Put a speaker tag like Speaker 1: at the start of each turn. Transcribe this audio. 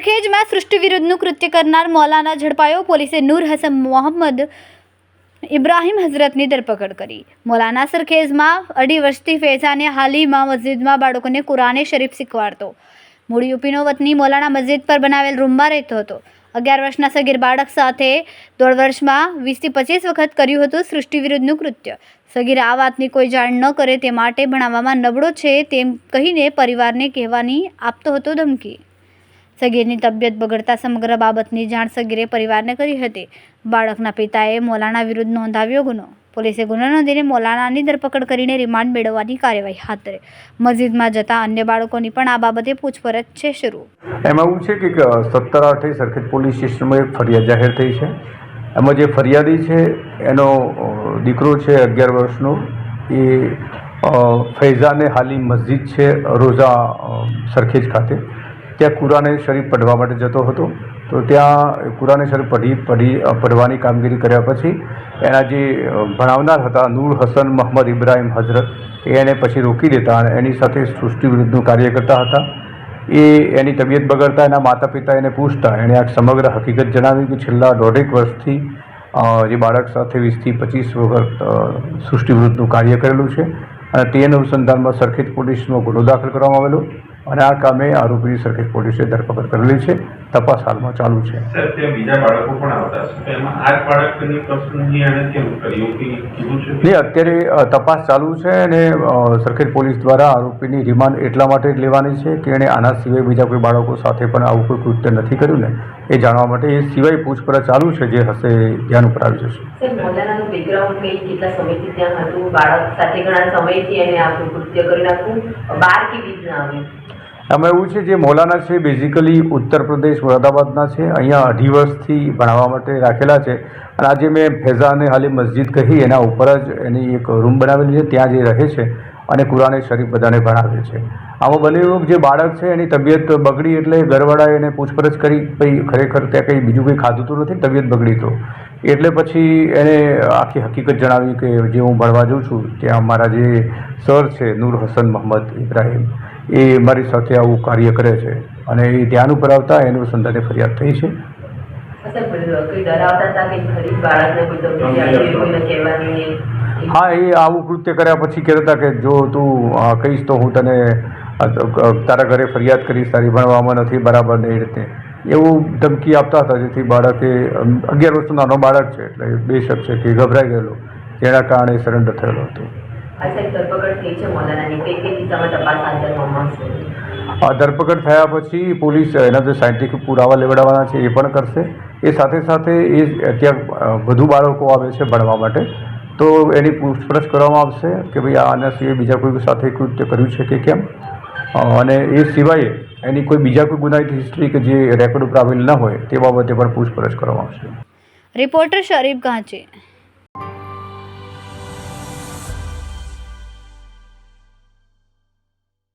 Speaker 1: સરખેજમાં સૃષ્ટિ વિરુદ્ધનું કૃત્ય કરનાર મૌલાના ઝડપાયો પોલીસે નૂર હસન મોહમ્મદ ઇબ્રાહિમ હઝરતની ધરપકડ કરી. મૌલાના સરખેજમાં અઢી વર્ષથી ફેઝાને હાલીમાં મસ્જિદમાં બાળકોને કુરાને શરીફ શીખવાડતો. મૂળ યુપીનો વતની મૌલાના મસ્જિદ પર બનાવેલ રૂમમાં રહેતો હતો. અગિયાર વર્ષના સગીર બાળક સાથે દોઢ વર્ષમાં વીસથી પચીસ વખત કર્યું હતું સૃષ્ટિ વિરુદ્ધનું કૃત્ય. સગીર આ વાતની કોઈ જાણ ન કરે તે માટે ભણાવવામાં નબળો છે તેમ કહીને પરિવારને કહેવાની આપતો હતો ધમકી. સગીરની તબિયત બગડતા સમગ્ર બાબતની જાણ સગીરે પરિવારને કરી હતી. બાળકના પિતાએ મૌલાના વિરુદ્ધ નોંધાવ્યો ગુનો. પોલીસે ગુનો નોંધીને મૌલાનાની ધરપકડ કરીને રિમાન્ડ મેળવવાની કાર્યવાહી હાથ ધરી. મસ્જિદમાં જતા અન્ય બાળકોની પણ આ બાબતે પૂછપરછ છે શરૂ.
Speaker 2: એમાં એવું છે કે સત્તર આઠે સરખેજ પોલીસ સ્ટેશનમાં એક ફરિયાદ જાહેર થઈ છે. એમાં જે ફરિયાદી છે, એનો દીકરો છે અગિયાર વર્ષનો, એ ફૈઝાને હાલી મસ્જિદ છે રોઝા સરખેજ ખાતે. ત્યાં કુરાને શરીફ પઢવા માટે જતો હતો. તો ત્યાં કુરાને શરીફ પઢી પઢી પઢવાની કામગીરી કર્યા પછી એના જે ભણાવનાર હતા નૂર હસન મોહમ્મદ ઇબ્રાહિમ હઝરત એને પછી રોકી દેતા અને એની સાથે સૃષ્ટિ વિરુદ્ધનું કાર્ય કરતા હતા. એ એની તબિયત બગડતા એના માતા પિતા એને પૂછતા. એણે આ સમગ્ર હકીકત જણાવી કે છેલ્લા દોઢેક વર્ષથી જે બાળક સાથે વીસથી પચીસ વખત સૃષ્ટિ વિરુદ્ધનું કાર્ય કરેલું છે અને તે અનુસંધાનમાં સરખેજ પોલીસનો ગુનો દાખલ કરવામાં આવેલો. અને આ કામે આરોપીની સરખેજ પોલીસે ધરપકડ કરેલી છે. તપાસ હાલમાં ચાલુ છે.
Speaker 3: સર ત્યાં બીજા બાળકો પણ આવતા હશે એમાં આ બાળકની પસંદગી એણે કેમ કરી? એવું કીધું છે?
Speaker 2: નહીં અત્યારે તપાસ ચાલુ છે અને સરખેજ પોલીસ દ્વારા આરોપીની રિમાન્ડ એટલા માટે લેવાની છે કે એણે આના સિવાય બીજા કોઈ બાળકો સાથે પણ આવું કોઈ કૃત્ય નથી કર્યું ને. એ જાણવા માટે એ સિવાય પૂછપરછ ચાલુ છે જે હશે ધ્યાન ઉપર આવી જશે.
Speaker 4: સર મૌલાનાનું બેકગ્રાઉન્ડ કઈ કેટલા સમયથી ત્યાં હતું? બાળક સાથે ઘણા સમયથી એને આ કૃત્ય કરી નાખવું બાર કેવી રીતના આવ્યું
Speaker 2: આમાં એવું છે જે મૌલાના છે બેઝિકલી ઉત્તર પ્રદેશ, મુરાદાબાદના છે, અહીંયા અઢી વર્ષથી ભણાવવા માટે રાખેલા છે. અને આજે મેં ફેઝાને હાલી મસ્જિદ કહી, એના ઉપર જ એની એક રૂમ બનાવેલી છે, ત્યાં જે રહે છે અને કુરાને શરીફ બધાને ભણાવે છે. આમાં બને એવું જે બાળક છે, એની તબિયત બગડી એટલે ઘરવાળાએ એને પૂછપરછ કરી, ભાઈ, ખરેખર ત્યાં કંઈ બીજું કંઈ ખાધું તો નથી? તબિયત બગડી તો? એટલે પછી એને આખી હકીકત જણાવી કે, જે હું ભણવા જાઉં છું, ત્યાં મારા જે સર છે, નૂર હસન મોહમ્મદ ઇબ્રાહિમ. એ મારી સાથે આવું કાર્ય કરે છે. અને એ ધ્યાન ઉપર આવતા એનું સંતાને ફરિયાદ થઈ છે. હા એ આવું કૃત્ય કર્યા પછી કહેતા હતા કે જો તું કહીશ તો હું તને તારા ઘરે ફરિયાદ કરીશ તારી ભણવામાં નથી બરાબર ને એ રીતે. એવું ધમકી આપતા હતા જેથી બાળકે અગિયાર વર્ષનો નાનો બાળક છે એટલે બેશક છે કે ગભરાઈ ગયેલો. જેના કારણે સરેન્ડર થયેલો હતો.
Speaker 4: ધરપકડ થઈ છે મૌલાનાની. કઈ કઈ તપાસ હાથ ધરવામાં આવશે
Speaker 2: આ ધરપકડ થયા પછી પોલીસ એના જે સાયન્ટિફિક પુરાવા લેવડાવવાના છે એ પણ કરશે. એ સાથે સાથે એ અત્યારે વધુ બાળકો આવે છે ભણવા માટે. તો એની પૂછપરછ કરવામાં આવશે કે ભાઈ આના સિવાય બીજા કોઈ સાથે કૃત્ય કર્યું છે કે કેમ? અને એ સિવાય એની કોઈ બીજા કોઈ ગુનાહિત હિસ્ટ્રી કે જે રેકોર્ડ ઉપર આવેલ ન હોય તે બાબતે પણ પૂછપરછ કરવામાં આવશે.
Speaker 1: રિપોર્ટર શરીફ ગાંચી.